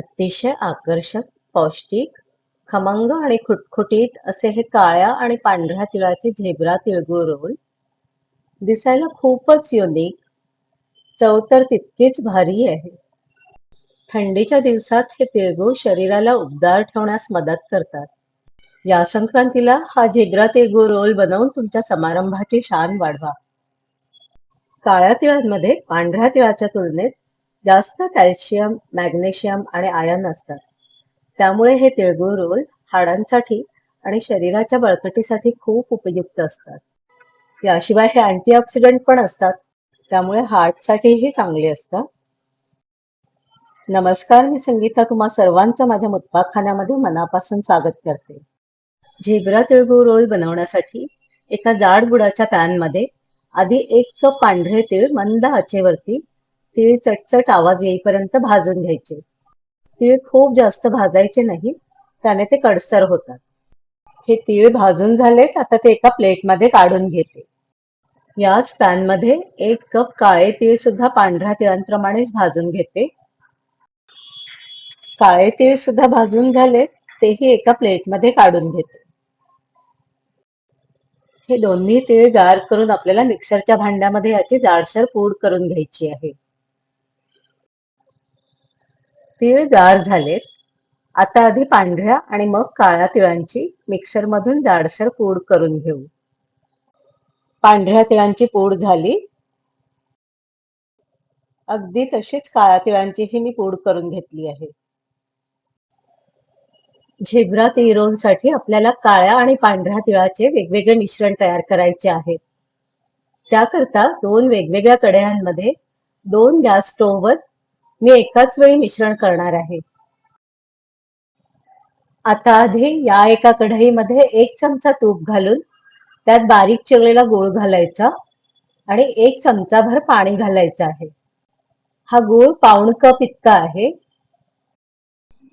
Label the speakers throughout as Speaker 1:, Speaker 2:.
Speaker 1: अतिशय आकर्षक, पौष्टिक, खमंग आणि खुटखुटीत असे हे काळ्या आणि पांढऱ्या तिळाचे झेब्रा तिळगुळ रोल. दिसायला खूपच युनिक, चव तर तितकीच भारी आहे. थंडीच्या दिवसात हे तिळगुळ शरीराला उबदार ठेवण्यास मदत करतात. या संक्रांतीला हा झेब्रा तिळगुळ रोल बनवून तुमच्या समारंभाची शान वाढवा. काळ्या तिळांमध्ये पांढऱ्या तिळाच्या तुलनेत जास्त कॅल्शियम, मॅग्नेशियम आणि आयन असतात. त्यामुळे हे तिळगुळ रोल हाडांसाठी आणि शरीराच्या बळकटीसाठी खूप उपयुक्त असतात. याशिवाय हे अँटीऑक्सिडंट पण असतात. त्यामुळे हार्टसाठीही चांगले असतात. नमस्कार, मी संगीता तुम्हा सर्वांचं माझ्या मुतपाकखान्यामध्ये मनापासून स्वागत करते. झेब्रा तिळगुळ रोल बनवण्यासाठी एका जाड गुडाच्या पॅनमध्ये आधी एक कप पांढरे तीळ मंद आचेवरती तीळ चटचट आवाज येईपर्यंत भाजून घ्यायचे. तीळ खूप जास्त भाजायचे नाही, त्याने ते कडसर होतात. हे तीळ भाजून झालेत, आता ते एका प्लेटमध्ये काढून घेते. याच पॅनमध्ये एक कप काळे तीळ सुद्धा पांढऱ्या तिळांप्रमाणेच भाजून घेते. काळे तीळ सुद्धा भाजून झालेत, तेही एका प्लेटमध्ये काढून घेते. हे दोन्ही तीळ गार करून आपल्याला मिक्सरच्या भांड्यामध्ये याची जाडसर पूड करून घ्यायची आहे. तीळ गार झालेत. आता आधी पांढऱ्या आणि मग काळ्या तिळांची मिक्सरमधून जाडसर पूड करून घेऊ. पांढऱ्या तिळांची पूड झाली. अगदी तशीच काळ्या तिळांचीही मी पूड करून घेतली आहे. झेब्रा तिरोंसाठी आपल्याला काळ्या आणि पांढऱ्या तिळाचे वेगवेगळे मिश्रण तयार करायचे आहे. त्याकरता दोन वेगवेगळ्या कढयांमध्ये दोन गॅस स्टोव्हवर मी एकाच वेळी मिश्रण करणार आहे. आता आधी या एका कढईमध्ये एक चमचा तूप घालून त्यात बारीक चिरलेला गूळ घालायचा आणि एक चमचाभर पाणी घालायचं आहे. हा गूळ पाऊण कप इतका आहे.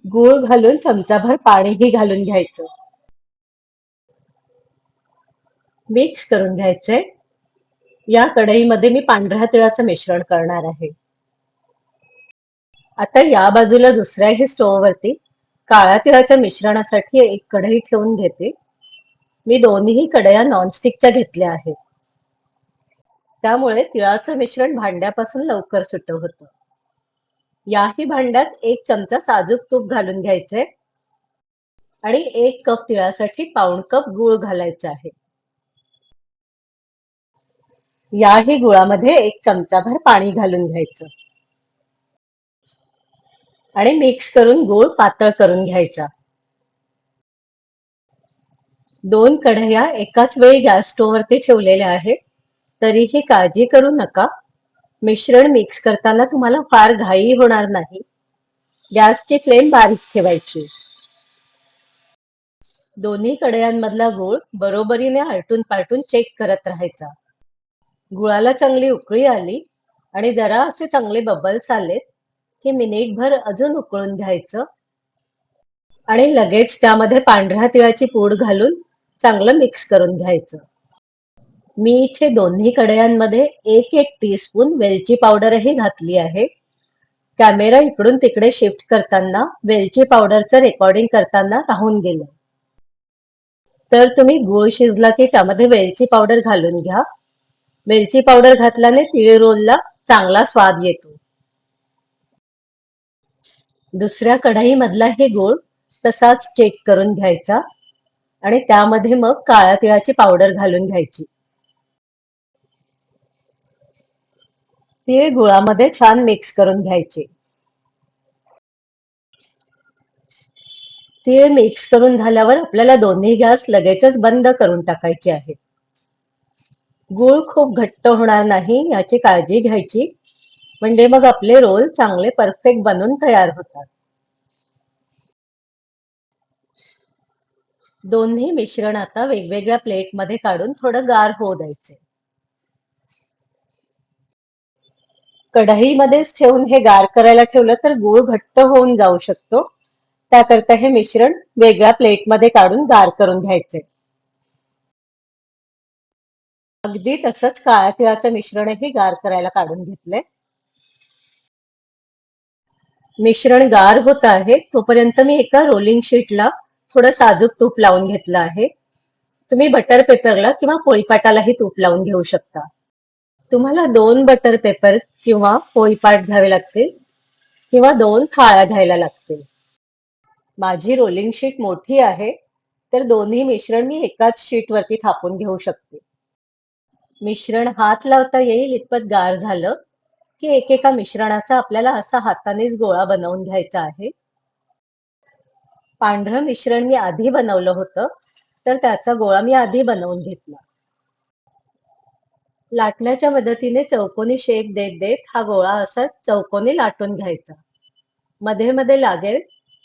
Speaker 1: गूळ घालून चमचाभर पाणीही घालून घ्यायचं. मिक्स करून घ्यायचंय. या कढईमध्ये मी पांढऱ्या तिळाचं मिश्रण करणार आहे. आता या बाजूला दुसऱ्याही स्टोववरती काळ्या तिळाच्या मिश्रणासाठी एक कढई ठेवून घेते. मी दोन्ही कढया नॉनस्टिकच्या घेतल्या आहेत. त्यामुळे तिळाचं मिश्रण भांड्यापासून लवकर सुट होतं. याही भांड्यात एक चमचा साजूक तूप घालून घ्यायचंय आणि एक कप तिळासाठी पाऊण कप गूळ घालायचा आहे. याही गुळामध्ये एक चमचाभर पाणी घालून घ्यायचं. आणि मिक्स करून गूळ पातळ करून घ्यायचा. दोन कढया एकाच वेळी गॅस स्टोव्हवरती ठेवलेल्या आहेत. तरीही काळजी करू नका. मिश्रण मिक्स करताना तुम्हाला फार घाई होणार नाही. गॅसची फ्लेम बारीक ठेवायची. दोन्ही कढयांमधला गूळ बरोबरीने आलटून पालटून चेक करत राहायचा. गुळाला चांगली उकळी आली आणि जरा असे चांगले बबल्स आलेत की मिनिटभर अजून उकळून घ्यायचं आणि लगेच त्यामध्ये पांढऱ्या तिळाची पूड घालून चांगलं मिक्स करून घ्यायचं. मी इथे दोन्ही कढयांमध्ये एक एक टीस्पून वेलची पावडरही घातली आहे. कॅमेरा इकडून तिकडे शिफ्ट करताना वेलची पावडरचं रेकॉर्डिंग करताना राहून गेलं. तर तुम्ही गुळ शिजला की त्यामध्ये वेलची पावडर घालून घ्या. वेलची पावडर घातल्याने तिळ रोलला चांगला स्वाद येतो. दुसऱ्या कढईमधला हे गूळ तसाच चेक करून घ्यायचा आणि त्यामध्ये मग काळ्या तिळाची पावडर घालून घ्यायची. तीळ गुळामध्ये छान मिक्स करून घ्यायचे. तीळ मिक्स करून झाल्यावर आपल्याला दोन्ही गॅस लगेचच बंद करून टाकायचे आहेत. गूळ खूप घट्ट होणार नाही याची काळजी घ्यायची. म्हणजे मग आपले रोल चांगले परफेक्ट बनून तयार होतात. दोन्ही मिश्रण आता वेगवेगळ्या प्लेटमध्ये काढून थोडं गार होऊ द्यायचे. कढईमध्येच ठेवून हे गार करायला ठेवलं तर गूळ घट्ट होऊन जाऊ शकतो. त्याकरता हे मिश्रण वेगळ्या प्लेटमध्ये काढून गार करून घ्यायचे. अगदी तसंच काळ्या तिळाचं मिश्रणही गार करायला काढून घेतलंय. मिश्रण गार होत आहे तोपर्यंत मी एका रोलिंग शीटला थोडं साजूक तूप लावून घेतलं आहे. तुम्ही बटर पेपरला किंवा पोळीपाटालाही तूप लावून घेऊ शकता. तुम्हाला दोन बटर पेपर किंवा पोळीपाट घ्यावे लागतील किंवा दोन थाळ्या घ्यायला लागतील. माझी रोलिंग शीट मोठी आहे तर दोन्ही मिश्रण मी एकाच शीट वरती थापून घेऊ शकते. मिश्रण हात लावता येईल इतपत गार झालं की एकेका मिश्रणाचा आपल्याला असा हातानेच गोळा बनवून घ्यायचा आहे. पांढरं मिश्रण मी आधी बनवलं होतं तर त्याचा गोळा मी आधी बनवून घेतला. लाटण्याच्या मदतीने चौकोनी शेप देत देत हा गोळा असा चौकोनी लाटून घ्यायचा. मध्ये मध्ये लागेल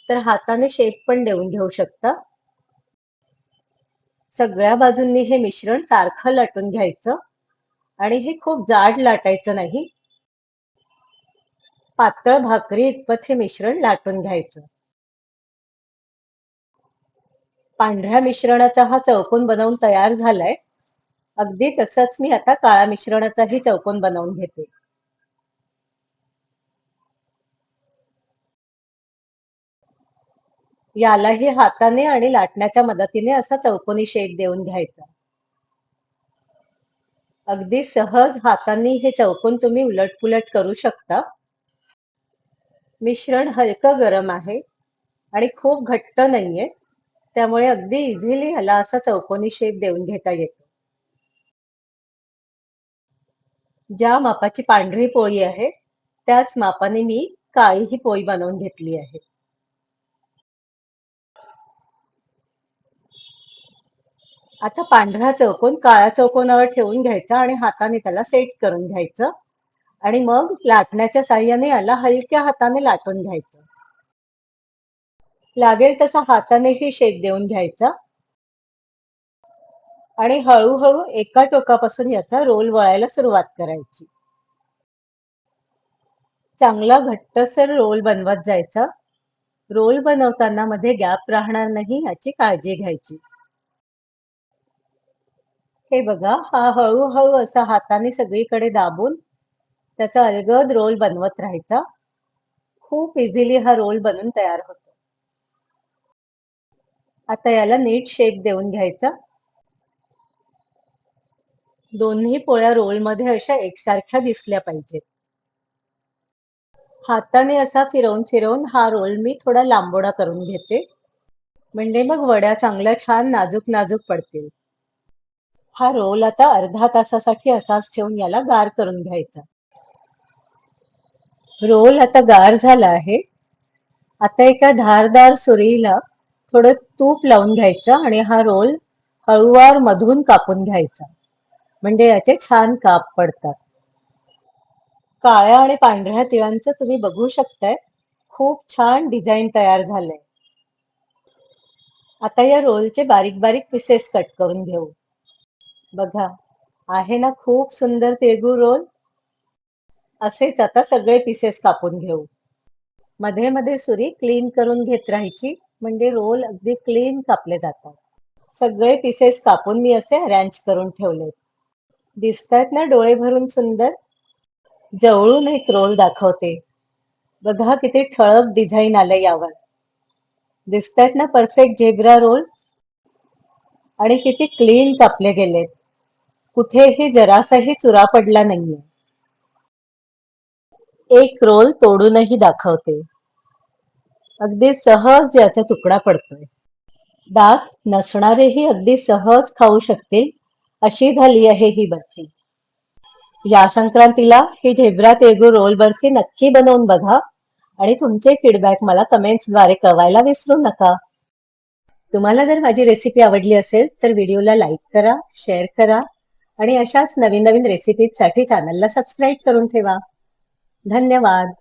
Speaker 1: तर हाताने शेप पण देऊन घेऊ शकता. सगळ्या बाजूंनी हे मिश्रण सारखं लाटून घ्यायचं. आणि हे खूप जाड लाटायचं नाही पातळ भाकरी इतपत हे मिश्रण लाटून घ्यायचं. पांढऱ्या मिश्रणाचा हा चौकोन बनवून तयार झालाय. अगदी तसंच मी आता काळ्या मिश्रणाचाही चौकोन बनवून घेते. यालाही हाताने आणि लाटण्याच्या मदतीने असा चौकोनी शेप देऊन घ्यायचा. अगदी सहज हातांनी हे चौकोन तुम्ही उलटपुलट करू शकता. मिश्रण हलकं गरम आहे आणि खूप घट्ट नाहीये. त्यामुळे अगदी इझिली ह्याला असा चौकोनी शेप देऊन घेता येतो. ज्या मापाची पांढरी पोळी आहे त्याच मापाने मी काळी ही पोळी बनवून घेतली आहे. आता पांढरा चौकोन काळ्या चौकोनावर ठेवून घ्यायचा आणि हाताने त्याला सेट करून घ्यायचं. आणि मग लाटण्याच्या साह्याने याला हलक्या हाताने लाटून घ्यायचं. लागेल तसा हातानेही शेक देऊन घ्यायचा. आणि हळूहळू एका टोकापासून याचा रोल वळायला सुरुवात करायची. चांगला घट्टसर रोल बनवत जायचा. रोल बनवताना मध्ये गॅप राहणार नाही याची काळजी घ्यायची. हे बघा हा हळूहळू असा हाताने सगळीकडे दाबून त्याचा अलगद रोल बनवत राहायचा. खूप इझिली हा रोल बनून तयार होतो. आता याला नीट शेप देऊन घ्यायचा. दोन्ही पोळ्या रोलमध्ये अशा एकसारख्या दिसल्या पाहिजेत. हाताने असा फिरवून फिरवून हा रोल मी थोडा लांबोडा करून घेते. म्हणजे मग वड्या चांगल्या छान नाजूक नाजूक पडतील. हा रोल आता अर्धा तासासाठी असाच ठेवून याला गार करून घ्यायचा. रोल आता गार झाला आहे. आता एका धारदार सुरीला थोडं तूप लावून घ्यायचं आणि हा रोल हळूवार मधून कापून घ्यायचा. म्हणजे याचे छान काप पडतात. काळ्या आणि पांढऱ्या तिळांचं तुम्ही बघू शकताय. खूप छान डिझाईन तयार झालंय. आता या रोलचे बारीक बारीक पिसेस कट करून घेऊ. बघा आहे ना खूप सुंदर तिळगूळ रोल. असेच आता सगळे पीसेस कापून घेऊ. मध्ये मध्ये सुरी क्लीन करून घेत राहायची म्हणजे रोल अगदी क्लीन कापले जातात. सगळे पीसेस कापून मी असे अरेंज करून ठेवले दिसतात ना डोळे भरून सुंदर? जवळून एक रोल दाखवते. बघा किती ठळक डिझाईन आलं यावर. दिसतायत ना परफेक्ट झेब्रा रोल आणि किती क्लीन कापले गेलेत. कुठेही जरासाही चुरा पडला नाहीये. एक रोल तोडूनही दाखवते. अगदी सहज याचा तुकडा पडतोय. दात नसणारेही अगदी सहज खाऊ शकतील अशी झाली आहे ही बर्फी. या संक्रांतीला ही झेब्रा तेगू रोल बर्फी नक्की बनवून बघा आणि तुमचे फीडबॅक मला कमेंट्सद्वारे कळवायला विसरू नका. तुम्हाला जर माझी रेसिपी आवडली असेल तर व्हिडिओला लाईक करा शेअर करा आणि अशाच नवीन नवीन रेसिपीजसाठी चॅनलला सबस्क्राईब करून ठेवा. धन्यवाद.